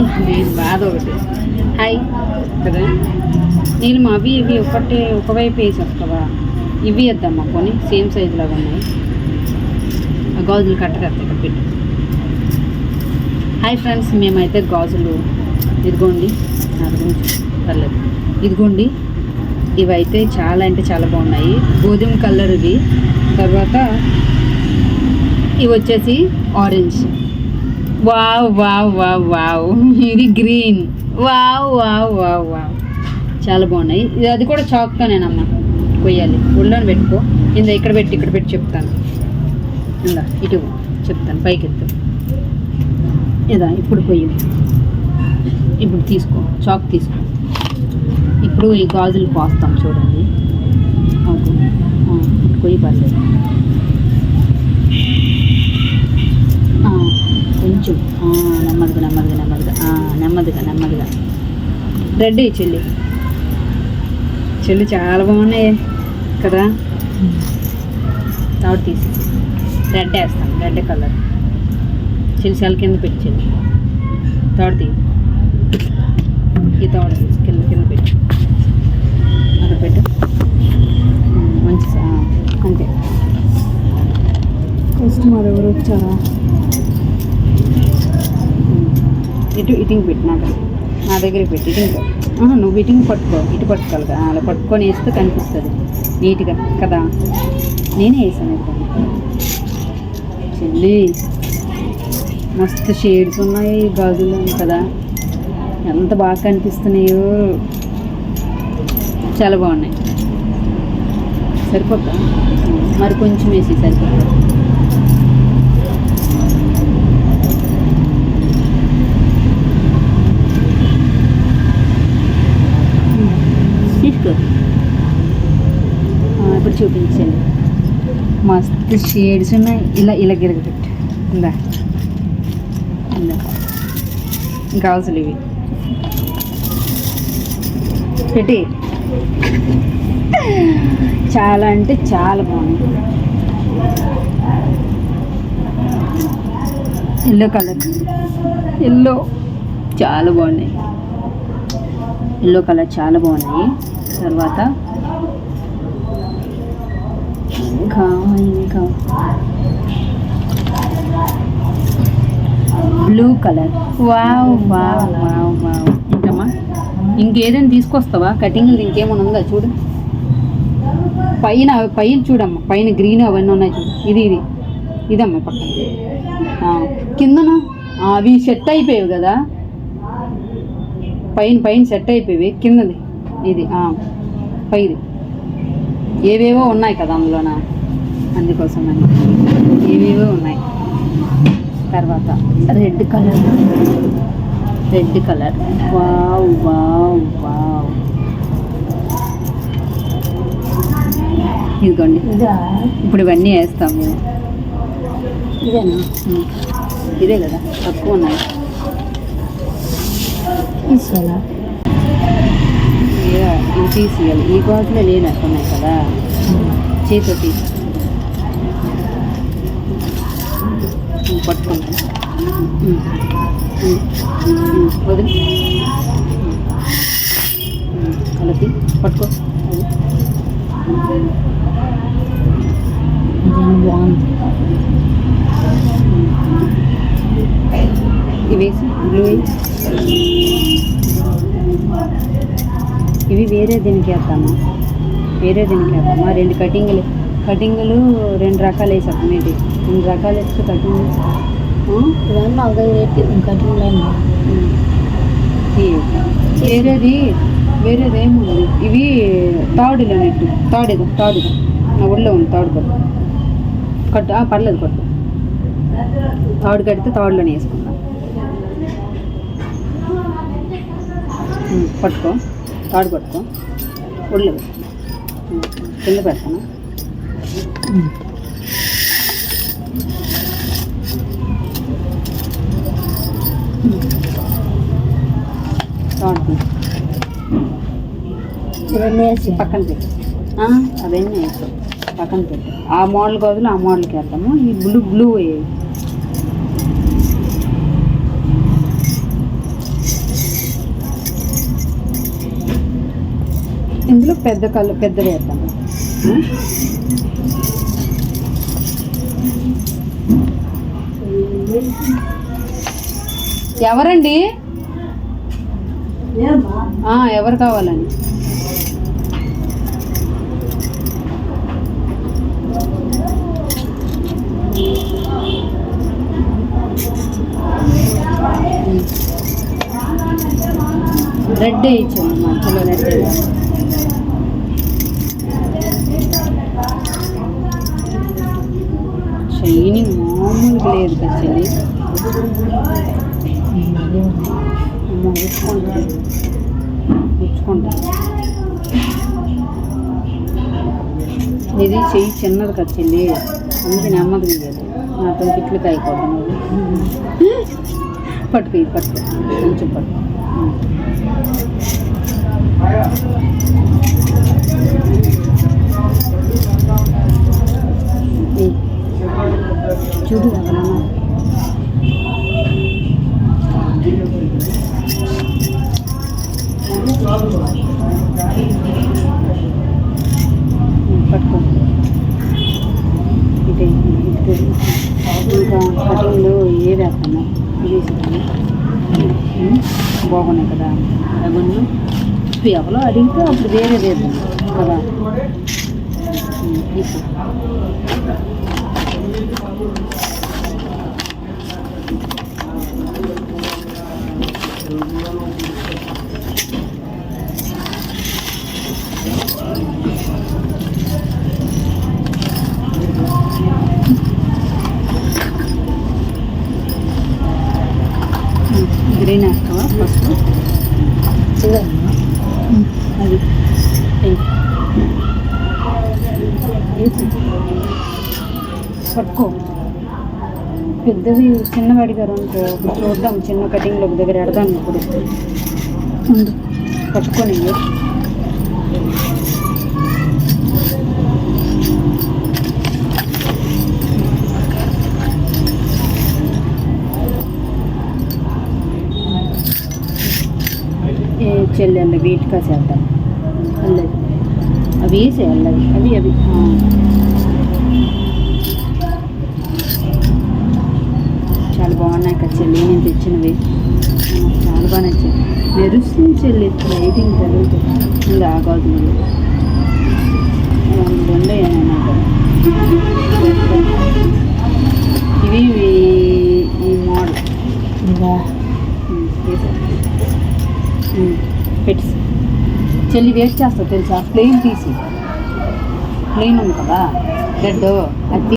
నేను బాధ ఒకటి. హాయ్. కదా? నేను మా అవి ఇవి ఒకటే ఒకవైపు వేసి వస్తావా ఇవి వేద్దామా కొని? సేమ్ సైజులో ఉన్నాయి. ఆ గాజులు కట్టకత్త ఇక్కడ పెట్టు. హాయ్ ఫ్రెండ్స్ మేమైతే గాజులు ఇదిగోండి. నాకు గురించి పర్లేదు. ఇదిగోండి. ఇవైతే చాలా అంటే చాలా బాగున్నాయి. గోధుమ కలర్ ఇవి. తర్వాత ఇవి వచ్చేసి orange wow wow wow wow. ఇది green. Wow wow wow wow. చాలా బాగున్నాయి. ఇది అది కూడా చాక్తోనేనమ్మా కొయ్యాలి. ఒళ్ళోని పెట్టుకో. ఇందా ఇక్కడ పెట్టి ఇక్కడ పెట్టి చెప్తాను. ఇందా ఇటు చెప్తాను. పైకి ఎత్తు. ఇదా ఇప్పుడు కొయ్యి. ఇప్పుడు తీసుకో. చాక్ తీసుకో. ఇప్పుడు ఈ గాజులు పోస్తాం చూడండి. ఓకే ఇప్పుడు కొయ్యి పర్లేదు ఆ, కొంచెం నెమ్మదిగా నెమ్మదిగా నెమ్మదిగా. నెమ్మదిగా నెమ్మదిగా. రెడ్ చెల్లి. చెల్లి చాలా బాగున్నాయి కదా? తాడు తీసి. రెడ్ వేస్తాం రెడ్ కలర్. చెల్లి సెల్ కింద పెట్టి చెల్లి. తాడు తీ. ఈ తాడు తీసి కింద కింద పెట్టి. అక్కడ పెట్టు. మంచి అంతే. కస్టమర్ ఎవరు వచ్చారా? ఇటు ఇటింగ్ పెట్టినాక నా దగ్గర పెట్టి ఇటింగ్ నువ్వు ఇటింగ్ పట్టుకో ఇటు పట్టుకోవాలి కదా. అలా పట్టుకొని వేస్తే కనిపిస్తుంది. నీట్గా కదా? నేనే వేసాను ఇది చెల్లి మస్తు షేడ్స్ ఉన్నాయి గాజులు కదా? ఎంత బాగా కనిపిస్తున్నాయో. చాలా బాగున్నాయి. సరిపోతా మరి కొంచెం వేసి సరిపోతా తీసుకో ఇప్పుడు చూపించండి. మస్తు షేడ్స్ ఉన్నాయి. ఇలా ఇలా గిరగబెట్టు ఇందా ఇందా గాజులు ఇవి. పెట్టి. చాలా అంటే చాలా బాగుంది. Yellow colour. ఎల్లో. చాలా బాగున్నాయి. ఎల్లో కలర్ చాలా బాగున్నాయి. తర్వాత ఇంకా ఇంకా blue colour. Wow wow wow wow. ఇంకమ్మా ఇంకేదైనా తీసుకొస్తావా? కటింగ్ ఇంకేమైనా ఉందా? చూడు. పైన పైన చూడమ్మా. పైన గ్రీన్ అవన్నీ ఉన్నాయి చూడు. ఇది ఇది. ఇదమ్మా పక్కన. కిందన? అవి సెట్ అయిపోయావు కదా. పైన పైన సెట్ అయిపోయి కిందది. ఇది పైది. ఏవేవో ఉన్నాయి కదా అందులోన? అందుకోసం అని ఏవేవో ఉన్నాయి. తర్వాత red colour. Red colour. Wow wow wow. ఇదిగోండి. ఇప్పుడు ఇవన్నీ వేస్తాం మేము. ఇదేనా. ఇదే కదా. తక్కువ ఉన్నాయి. తీసుకోవాలా ఇవి తీసేయాలి ఈ గాజులో లేనట్టు ఉన్నాయి కదా చేతితో తీసి పట్టుకుంటా వదిలి తీ పట్టుకో అది. ఇదేమో బాగుంది ఇవి వేసి బ్లూ వేసి ఇవి వేరే దీనికి వేద్దామా? వేరే దీనికి వేద్దామా? రెండు కటింగ్లు. కటింగ్లు రెండు రకాలు వేసాం ఏంటి రెండు రకాలు వేస్తే కటింగ్. ఇవన్నీ కటింగ్ వేరేది వేరేది ఏముంది? ఇవి తాడులు అన్నట్టు. తాడుగా తాడుగా. నా ఒళ్ళో ఉంది తాడు కట్టు కట్టు పర్లేదు కట్టు. తాడు కడితే తాడులోనే వేసుకుందాం. ఉమ్, పట్టుకో. తాడు పట్టుకో. ఒళ్ళు కింద పెడతాను. తాడు. ఇవన్నీ వేసి పక్కన పెట్టు. అవన్నీ వేస్తాం పక్కన పెట్టు. ఆ మోడల్ గదులు ఆ మోడల్కి వేద్దాము. ఈ బ్లూ బ్లూ వేయాలి ఇందులో పెద్ద కళ్ళు పెద్ద వేద్దాం. ఎవరండి? ఎవరు కావాలండి? రెడ్ వేయించండి మధ్యలో రెడ్ వేయాలి. మామూలుగా లేదు కదా చెల్లి ఇది చెయ్యి చిన్నది కచ్చింది అందుకే నెమ్మది లేదు నాతో ఇట్లు కాయకూడదు. నువ్వు పట్టుకు పట్టుకు కొంచెం పట్టుకు చూడు. బాగున్నాయి కదా అవన్నీ ఎవరో అడిగితే అప్పుడు వేరే వేద్దాం కదా పట్టుకో పెద్దది చిన్నవి అడిగారు అనుకో ఇప్పుడు చూద్దాం చిన్న కటింగ్లో ఒక దగ్గర ఎడదాం ఇప్పుడు. ముందు పట్టుకొని ఏ వీటికా చేద్దాం. అల్లది అవి చేయాలి అవి. అవి చెల్లి నేను తెచ్చినవి. చాలా బాగా నచ్చాయి. మెరుస్తుంది చెల్లి లైటింగ్ జరుగుతుంది ఇంకా ఆగదు ఇవి ఇవి ఈ మోడల్ పెట్టి. చెల్లి వేస్ట్ చేస్తావు తెలుసా? ప్లెయిన్ తీసి ప్లెయిన్ ఉంది కదా? రెడ్ అది